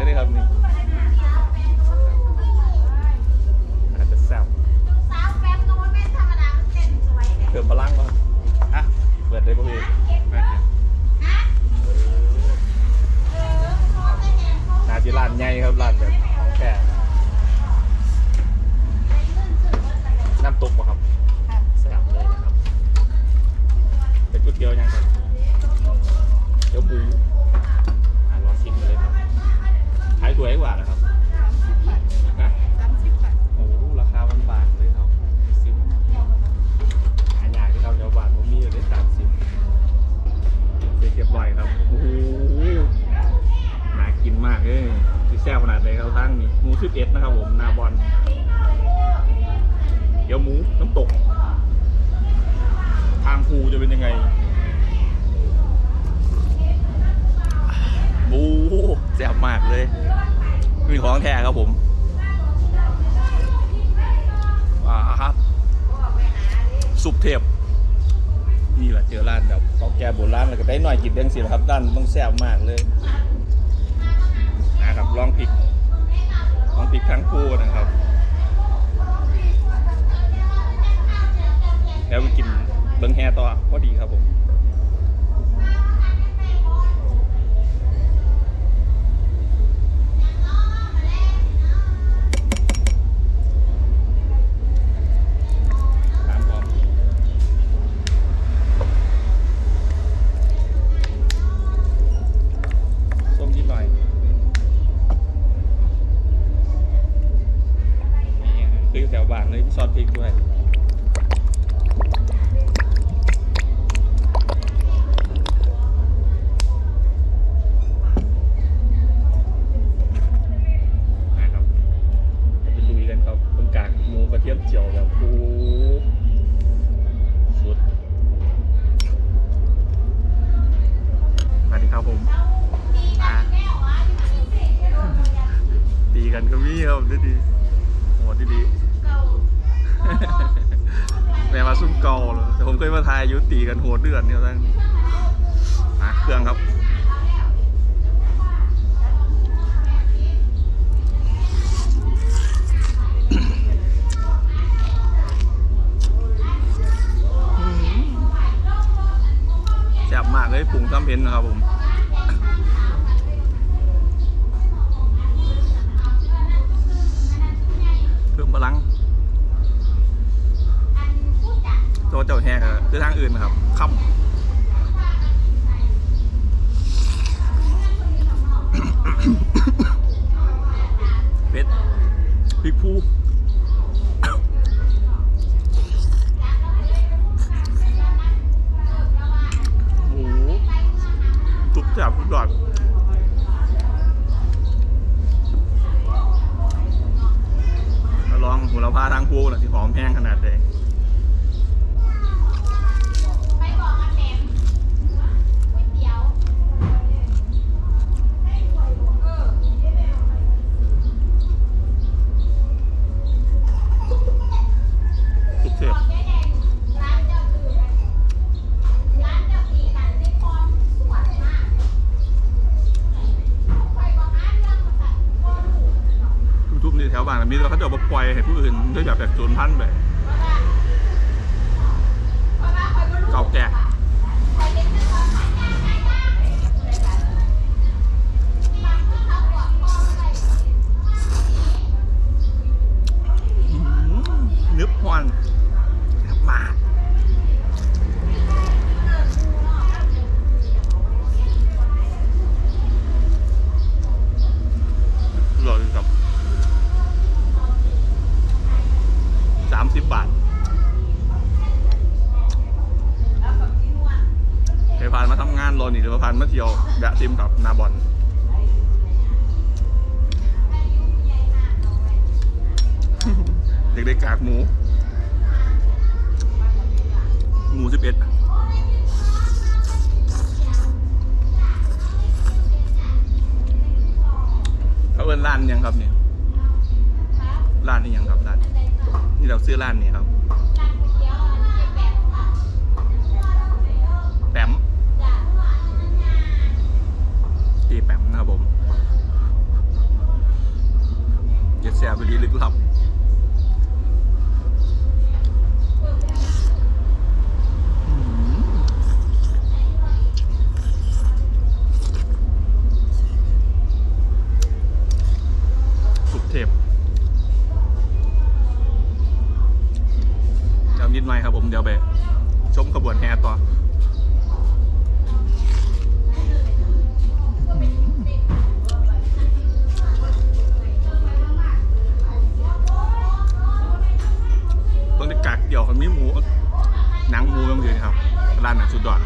मेरे हाथ नहीं ตั้งนี่หมูสิบเอ็ดนะครับผมนาบอลเดี๋ยวหมูน้ำตก ทางภูจะเป็นยังไงบูแซ่บมากเลยมีของแท้ครับผมว้าครับ สุปเทพนี่แหละเจอร้านแบบเขาแก่โบร้านแล้วก็ได้หน่อยกินเด้งสิครับด้านต้องแซ่บมากเลยนะครับลองผิด ของพริกทั้งคู่นะครับ แล้วไปกินเบิ้งแฮต่อพอดีครับผม คือแถวบางเลยซอสพริกด้วยนะครับจะไปลุยกันครับตรงกลางหมูกระเทียมเจียวแบบโอ้โหสุดสวัสดีครับผมอ่าตีกันก็มีครับดีดีๆโหดดีดีๆ แม่มาซุ่มเก่าเลยแต่ผมเคยมาทายอยุตีกันโหดเดือดเนี่ยท่านอะเครื่องครับแซ่บมากเลยปรุงซ้ำเพนนะครับผมเพิ่มพลัง ตัวเจ้าแฮกอะคือทางอื่นนะครับค่ำเป็ดพริกพูโอ้โหทุกแซ่บทุกดอดมาลองหัวละพาทางพูหน่อยที่หอมแห้งขนาดใด ไปบอกอันแหนมก๋วยเตี๋ยว ทุกเทป บอกแม่แดงร้านเจ้าคือร้านเจ้าปีกันในคอนสวยมากไปบอกอันเรื่องมาสั่งโคตรถูก ทุกๆนี่แถวบ้านมีแต่ เขาจะเอาไปปล่อยให้ผู้อื่นด้วยแบบแบบศูนย์พันไปเก่าแก่ คอยเล่นเป็นความหมายง่ายง่ายง่ายเลยกันบางคนเขาบอกพ่ออะไร อื้อหือนึบฮอนแซ่บมากอร่อยครับสามสิบบาท เคยผ่านมาทำงานรอนี่หรือว่าผ่านมาเที่ยวแบะซิมกับนาบอลเด็กๆกากหมู หมูสิบเอ็ดเขาเอิ้นร้านยังครับเนี่ยร้านนี้ยังครับร้านนี่เราซื้อร้านนี้ครับ ร้านก๋วยเตี๋ยวอันนี้แบบค่ะ แปม จ้ะ ตีแปม นะครับผมเจ็ดแสบไปดีลึกลับเทพจำนิดหน่อยครับผมเดี๋ยวไปชมขบวนแห่ต่อ ยวกับมีหมูหนังหมูบางทีครับร้านหนังสุดยอด